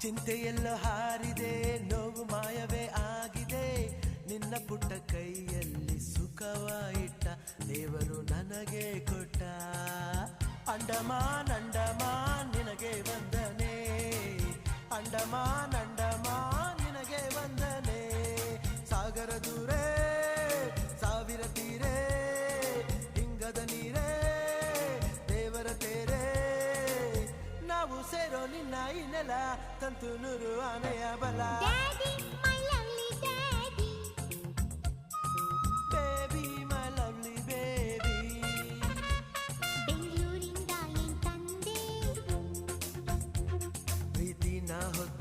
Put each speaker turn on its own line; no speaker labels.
ಚಿಂತೆಯೆಲ್ಲ ಹಾರಿದೆ, ನೋವು ಮಾಯವೇ ಆಗಿದೆ. ನಿನ್ನ ಪುಟ್ಟ ಕೈಯಲ್ಲಿ ಸುಖವ ಇಟ್ಟ ದೇವರು ನನಗೆ ಕೊಟ್ಟ. ಅಂಡಮಾನ್ ಅಂಡಮಾನ್, ನಿನಗೆ ವಂದನೆ. ಅಂಡಮಾನ್ ಅಂಡಮಾನ್, ನಿನಗೆ ವಂದನೆ. ಸಾಗರ ದೂರೇ ಬೇರೋ ನಿನ್ನ ಈ ನೆಲ ತಂತು ನೂರು ಆನೆಯ ಬಲ ಪ್ರೀತಿ ನಾ ಹೊತ್ತು